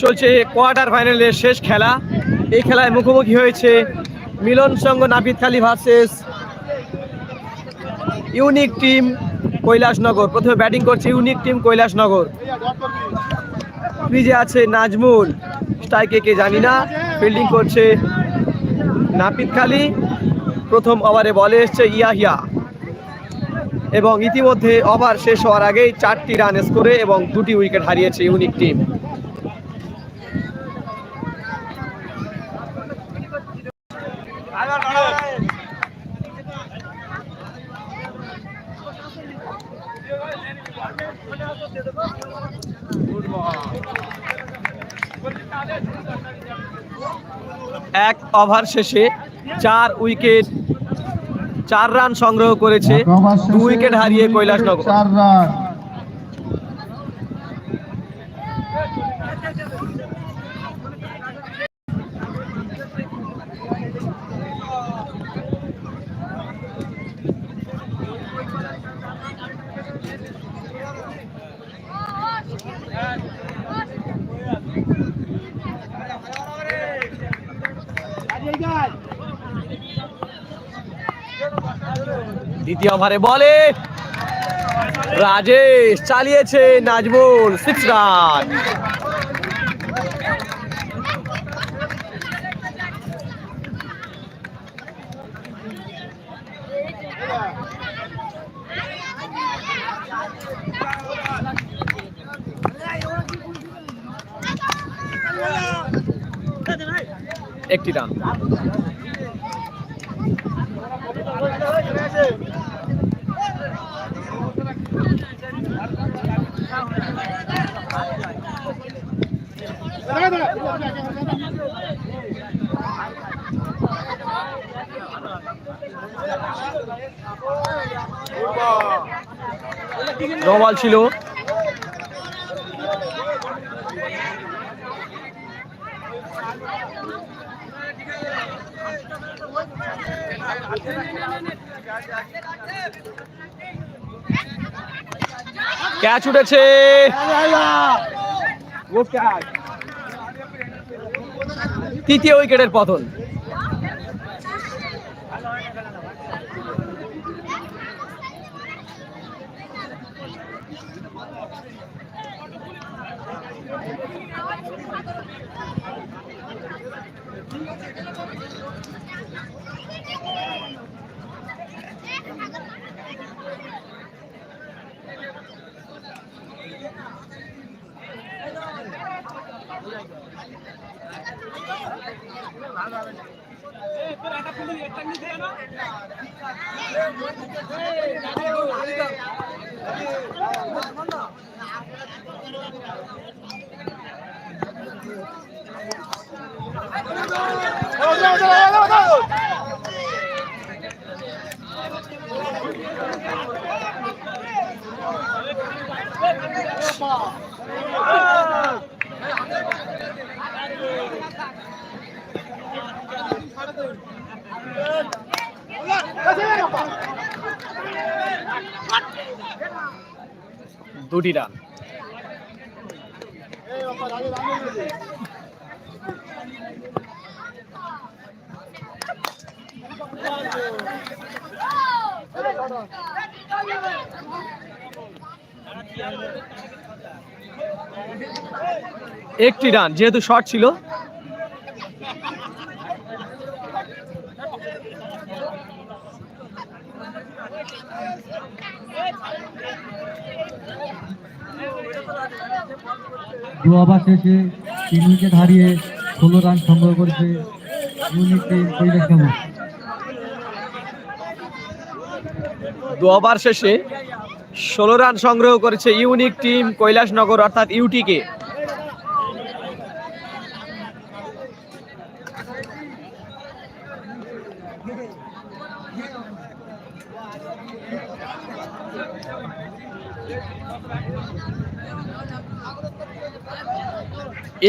চলছে কোয়ার্টার ফাইনালের শেষ খেলা। এই খেলায় মুখোমুখি হয়েছে Milan Sangha Napitkhali versus unique team Kailashnagar. প্রথমে ব্যাটিং করছে ইউনিক টিম কৈলাসনগর। ক্রিজে আছে নাজমুল, স্ট্রাইকে কে জানি না। ফিল্ডিং করছে নাপিতখালী প্রথম ওভারে বলে এসছে ইয়াহিয়া। এবং ইতিমধ্যে ওভার শেষ হওয়ার আগেই চারটি রান স্কোরে এবং দুটি উইকেট হারিয়েছে ইউনিক টিম। ওভার শেষে চার উইকেট চার রান সংগ্রহ করেছে। দু উইকেট হারিয়ে কৈলাসনগর চার রান দ্বিতীয় ওভারে বলে। রাজেশ চালিয়েছে নাজমুল সিক্স রান একটি রান নো বল ছিল। ক্যাচ উঠেছে। তৃতীয় উইকেটের পতন। Oh, দুটি রান। একটি রান যেহেতু শর্ট ছিল দু ওভার শেষে তিন উইকেট হারিয়ে ষোলো রান সংগ্রহ করেছে কৈলাসনগর দু ওভার শেষে ষোলো রান সংগ্রহ করেছে ইউনিক টিম কৈলাসনগর, অর্থাৎ ইউটিকে।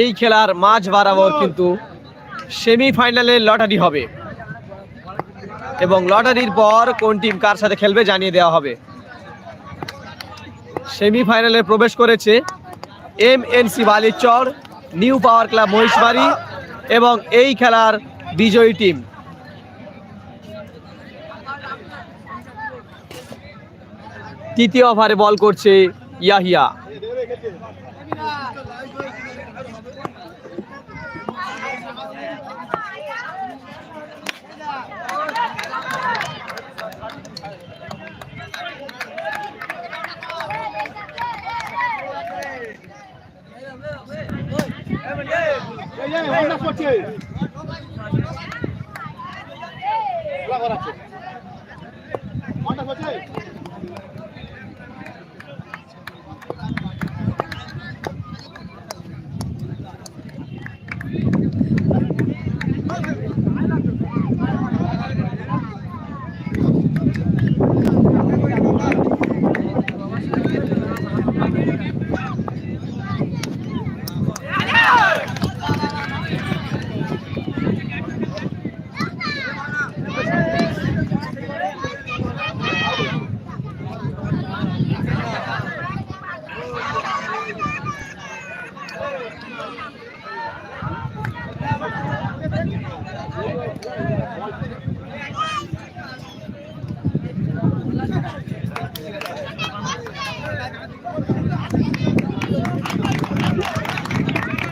এই খেলার মাঝ বরাবর কিন্তু সেমিফাইনালের লটারি হবে। এবং লটারির পর কোন টিম কার সাথে খেলবে জানিয়ে দেওয়া হবে। সেমিফাইনালে প্রবেশ করেছে M N C Balichar new power club Mahishbari এবং এই খেলার বিজয়ী টিম। তৃতীয় ওভারে বল করছে ইয়াহিয়া। aqui.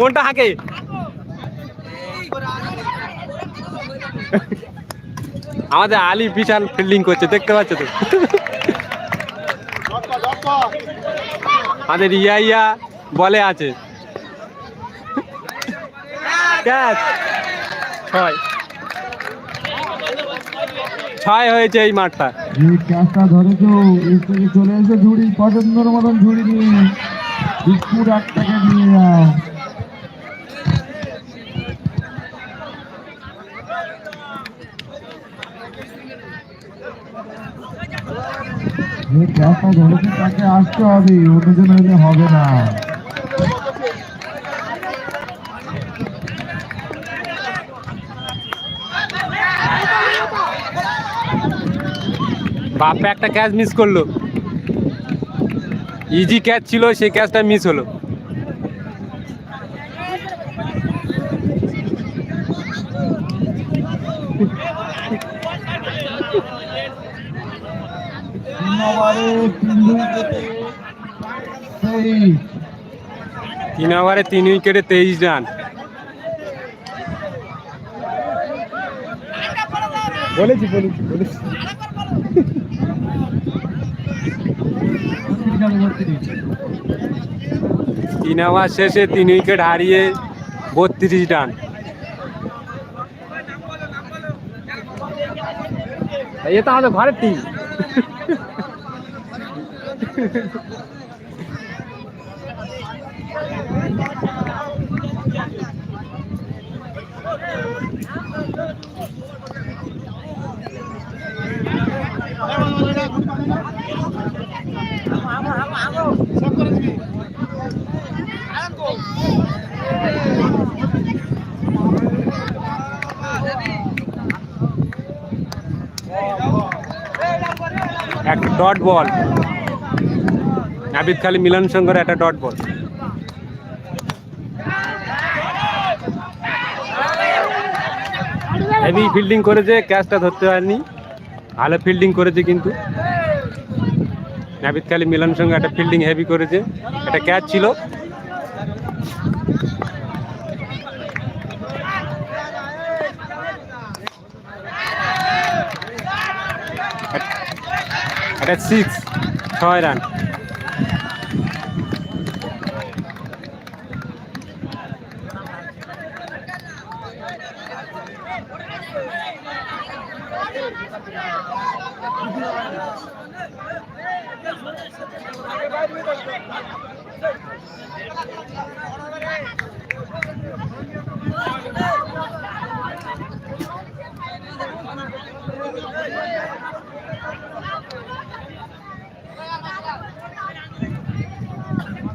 কোনটা হাঁকে। আমাদের আলী বিশাল ফিল্ডিং করছে, দেখতে পাচ্ছ তো? আমাদের ইয়া ইয়া বলে আছে। ছয়। হয়েছে এই মাঠটা। চলে এসে ঝুড়ি মতন ঝুড়ি নিয়ে যাও যে ক্যাচটা ধরেছে তাকে আসতে হবে? অন্যজন হবে না। বাপে একটা ক্যাচ মিস করল। ইজি ক্যাচ ছিল, সেই ক্যাচটা মিস হলো। তিন ওভারে তিন উইকেটে তেইশ তিন ওভারে তিন উইকেটে তেইশ রান। বলেছি বলেছি বলেছি। তিন ওভার শেষে তিন উইকেট হারিয়ে বত্রিশ রান। এ তো আমাদের ঘরের টিম একটা ডট বল নাবিদ খালি মিলন সঙ্গের একটা ডট বল। হেভি ফিল্ডিং করেছে ক্যাচটা ধরতে পারেনি ভালো ফিল্ডিং করেছে কিন্তু। নাবিদ খালি মিলন সঙ্গে একটা ফিল্ডিং হেভি করেছে। একটা ক্যাচ ছিল। একটা সিক্স ছয় রান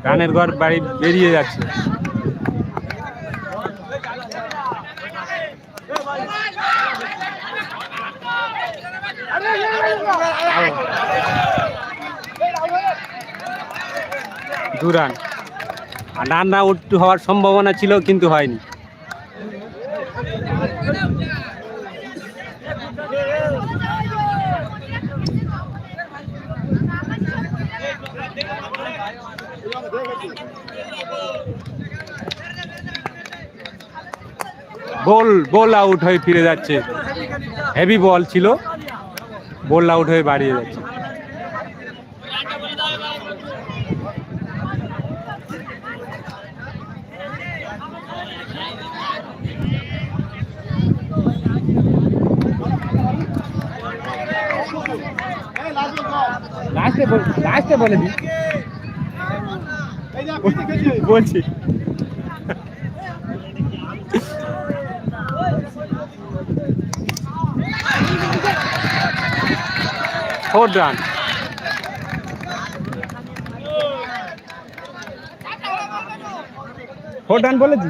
রানের ঘর বাড়ি বেরিয়ে যাচ্ছে। দু রান আর আউট হওয়ার সম্ভাবনা ছিল কিন্তু হয়নি। বল বল আউট হয়ে ফিরে যাচ্ছে। হেভি বল ছিল। বল আউট হয়ে বাড়িয়ে যাচ্ছে। লাস্টে বলে দি বলছি। ফোর রান ফোর রান বলেছি?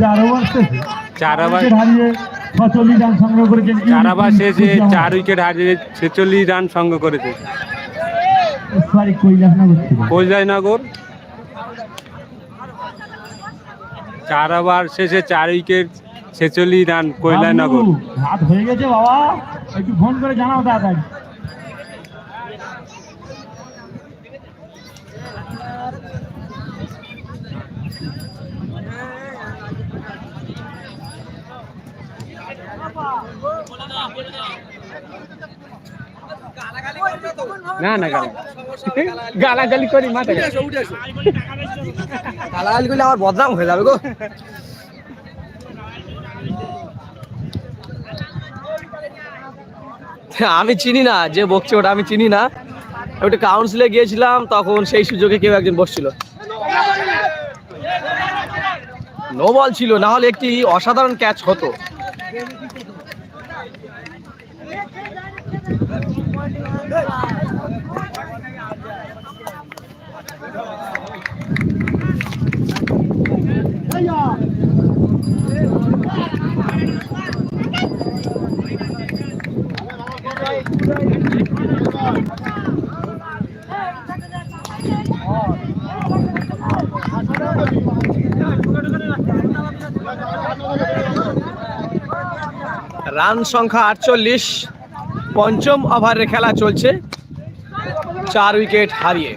চার ওভার শেষে চার ওভার উইকেট হারিয়ে ছচল্লিশ রান সংগ্রহ করেছেন চার ওভার শেষে চার উইকেট হারিয়ে ছেচল্লিশ রান সংগ্রহ করেছে। সরি কৈলাসনগর কৈলাসনগর? চার ওভার শেষে চার উইকেট ছেচল্লিশ রান কৈলাসনগর। হাত হয়ে গেছে বাবা। একটু ফোন করে জানাও তাড়াতাড়ি। না না গালা। গালাগালি করি মাঠে গালাগালি করলে আমার বদনাম হয়ে যাবে গো। আমি চিনি না যে বকছে ওটা আমি চিনি না। ওটা কাউন্সিলে গিয়েছিলাম তখন সেই সুযোগে কেউ একজন বসছিল। নো বল ছিল না হলে একটি অসাধারণ ক্যাচ হতো। রান সংখ্যা আটচল্লিশ। পঞ্চম ওভারের খেলা চলছে। চার উইকেট হারিয়ে।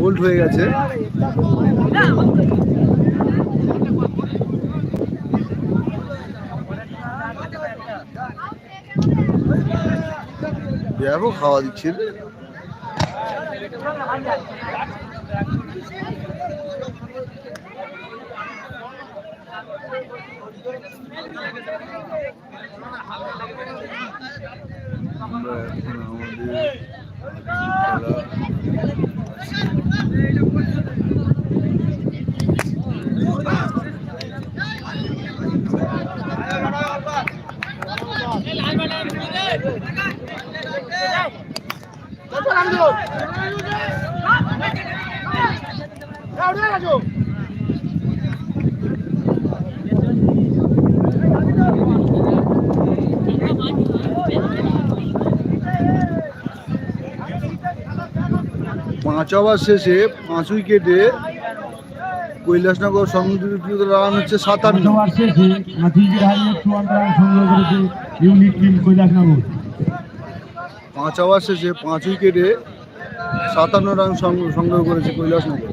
বোল্ড হয়ে গেছে। ব্যাপক খাওয়া দিচ্ছে। আমরা এখন আমাদের খেলা পাঁচ ওভার শেষে পাঁচ উইকেটে কৈলাসনগর সংযুক্ত রান হচ্ছে সাতান্ন ওভার শেষে পাঁচ উইকেট হারিয়ে চুয়ান্ন রান সংগ্রহ করেছে ইউনিক টিম কৈলাসনগর। পাঁচ ওভার শেষে পাঁচ উইকেটে সাতান্ন রান সংগ্রহ করেছে কৈলাসনগর।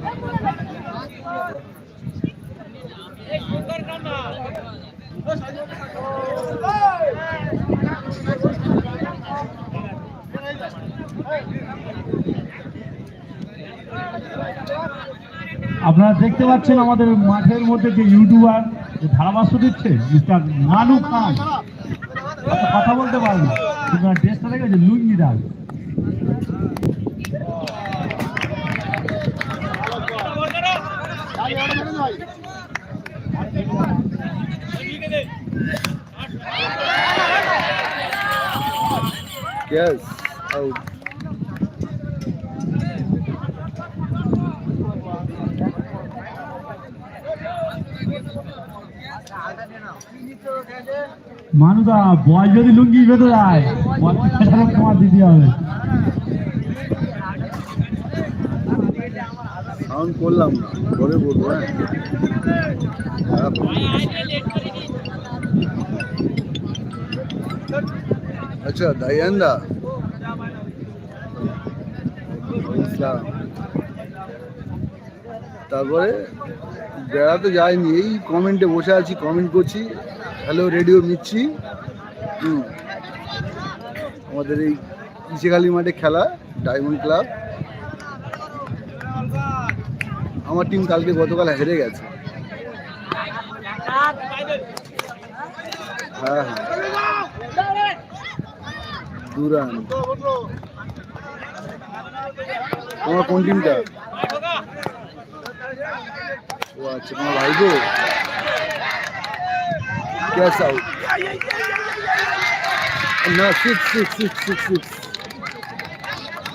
আপনারা দেখতে পাচ্ছেন আমাদের মাঠের মধ্যে যে ইউটিউবার যে ধারাভাষ্য দিচ্ছে মিস্টার মানু খান। কথা বলতে পারবে? কিন্তু ড্রেসটা দেখেছে লুঙ্গি দাগ। Yes, out. মানুদা, বল যদি লুঙ্গি বেঁধে যায় দিতে হবে? করলাম হ্যাঁ? আচ্ছা দাইয়ান্দা। তারপরে বেড়াতে যায়নি এই কমেন্টে বসে আছি কমেন্ট করছি। হ্যালো, রেডিও হুম। আমাদের এই ইসেখালি মাঠে খেলা, ডায়মন্ড ক্লাব। আমার টিম কালকে গতকাল হেরে গেছে। হ্যাঁ হ্যাঁ। দুরান তোমার কোন টিমটা ও আচ্ছা তোমার ভাই গো ক্যাশ আউট না six six six six six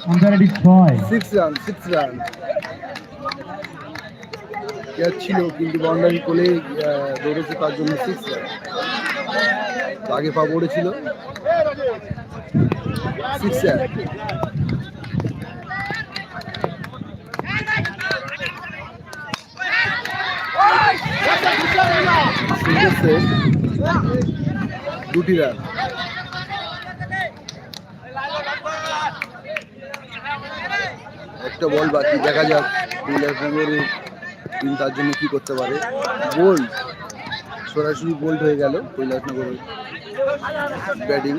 আম্পায়ারটি ছয় six run six run catch ছিল কিন্তু বাউন্ডারি কোলে দৌড়েছে তার জন্য সিক্স রান আগে পা পড়েছিল সিক্স রান দুটি রান একটা বল বাকি, দেখা যাক তার জন্য কি করতে পারে। বোল্ড সরাসরি বোল্ড হয়ে গেল কৈলাসনগরের ব্যাটিং।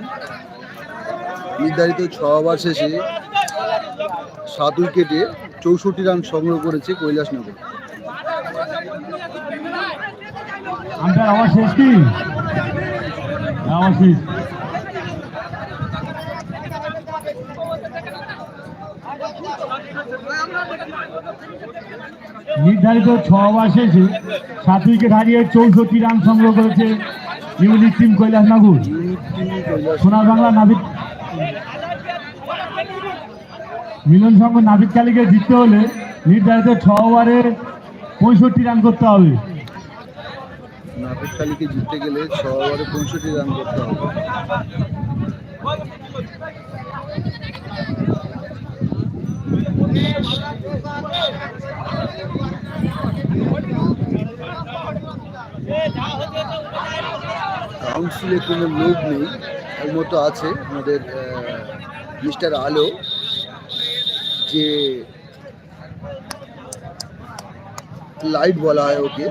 নির্ধারিত ছ ওভার শেষে সাত উইকেটে চৌষট্টি রান সংগ্রহ করেছে কৈলাসনগর। আমার শেষ নির্ধারিত ছ ওভার শেষে সাত উইকেট হারিয়ে চৌষট্টি রান সংগ্রহ করেছে ইউনিক টিম কৈলাস সোনার বাংলা নাবিক মিলন সংঘ নাবিক কালীকে জিততে হলে নির্ধারিত ছ ওভারে পঁয়ষট্টি রান করতে হবে। নাপিতখালীকে জিততে গেলে ছ ওভারে পঁয়ষট্টি রান করতে হবে। কাউন্সিলে কোনো লোক নেই এর মতো আছে আমাদের মিস্টার আলো, যে লাইট বলা হয় ওকে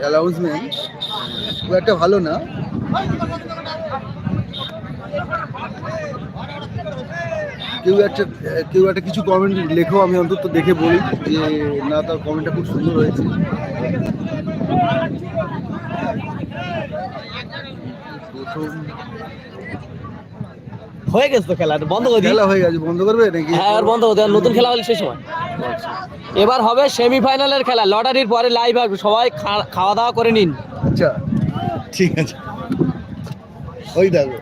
অ্যানাউন্সমেন্ট খুব একটা ভালো না। কেউ একটা কেউ একটা কিছু কমেন্ট লেখো আমি অন্তত দেখে বলি যে না তার কমেন্টটা খুব সুন্দর হয়েছে। প্রথম। হয়ে গেছে তো খেলা বন্ধ করে খেলা হয়ে গেছে বন্ধ করবে নাকি? হ্যাঁ আর বন্ধ করে নতুন খেলা হলে সেই সময়। এবার হবে সেমিফাইনালের খেলা। লটারির পরে লাইভ আসবে। সবাই খাওয়া দাওয়া করে নিন। আচ্ছা ঠিক আছে। ওই দেখো।